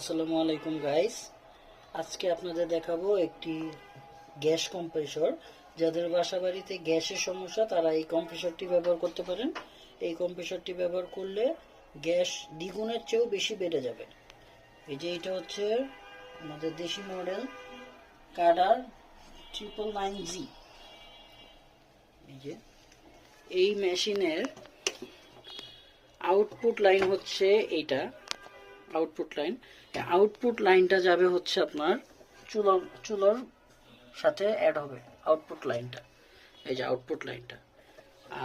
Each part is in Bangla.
আসসালামু আলাইকুম গাইস আজকে আপনাদের দেখাবো একটি গ্যাস কম্প্রেসর যাদের বাসা বাড়িতে গ্যাসের সমস্যা, তারা এই কম্প্রেসরটি ব্যবহার করতে পারেন। এই কম্প্রেসরটি ব্যবহার করলে গ্যাস দ্বিগুণের চেয়েও বেশি বেড়ে যাবে। এই যে এটা হচ্ছে আমাদের দেশি মডেল কাডার ট্রিপল নাইন জি এই যে, এই মেশিনের আউটপুট লাইন হচ্ছে এইটা। আউটপুট লাইন আউটপুট লাইনটা যাবে হচ্ছে আপনার চুলার চুলার সাথে অ্যাড হবে আউটপুট লাইনটা এই যে আউটপুট লাইনটা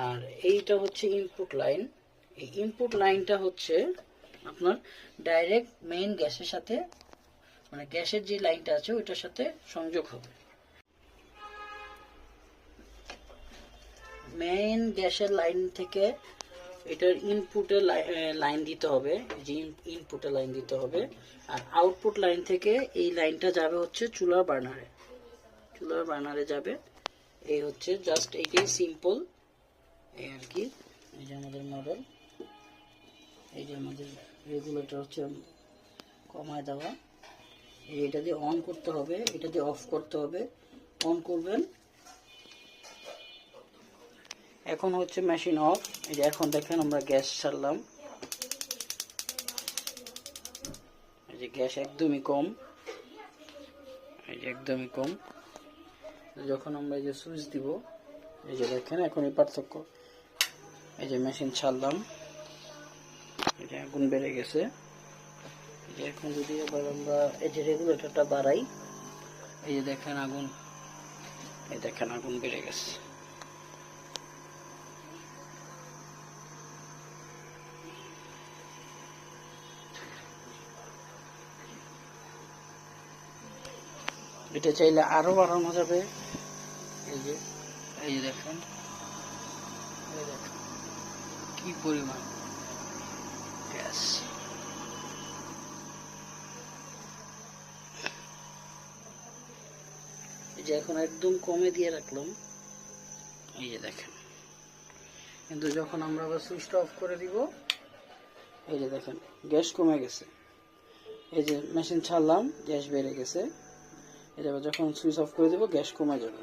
আর এইটা হচ্ছে ইনপুট লাইন এই ইনপুট লাইনটা হচ্ছে আপনার ডাইরেক্ট মেইন গ্যাসের সাথে মানে গ্যাসের যে লাইনটা আছে ওইটার সাথে সংযোগ হবে। মেইন গ্যাসের লাইন থেকে এটার ইনপুটে লাইন দিতে হবে যে ইনপুটে লাইন দিতে হবে। আর আউটপুট লাইন থেকে এই লাইনটা যাবে হচ্ছে চুলার বার্নারে। চুলার বার্নারে যাবে। এই হচ্ছে জাস্ট এইটাই সিম্পল এই আর কি, এই যে আমাদের মডেল এই যে আমাদের রেগুলেটর হচ্ছে কমায় দেওয়া। এটা দিয়ে অন করতে হবে, এটা দিয়ে অফ করতে হবে। অন করবেন এখন হচ্ছে মেশিন অফ এই যে এখন দেখেন আমরা গ্যাস ছাড়লাম এই যে গ্যাস একদমই কম এই যে একদমই কম যখন আমরা এই যে সুইচ দিব এই যে দেখেন এখন এই পার্থক্য এই যে মেশিন ছাড়লাম এই যে আগুন বেড়ে গেছে এই যে এখন যদি আবার আমরা এই যে রেগুলেটরটা বাড়াই এই যে দেখেন আগুন এই দেখেন আগুন বেড়ে গেছে এটা চাইলে আরও বাড়ানো যাবে। এই যে এই যে দেখেন। এই দেখেন, কি পরিমাণ গ্যাস। যে এখন একদম কমে দিয়ে রাখলাম। এই যে দেখেন। কিন্তু যখন আমরা আবার সুইচটা অফ করে দিব, এই যে দেখেন, গ্যাস কমে গেছে। এই যে মেশিন ছাড়লাম, গ্যাস বেড়ে গেছে। এটা যখন সুইচ অফ করে দেবো গ্যাস কমে যাবে।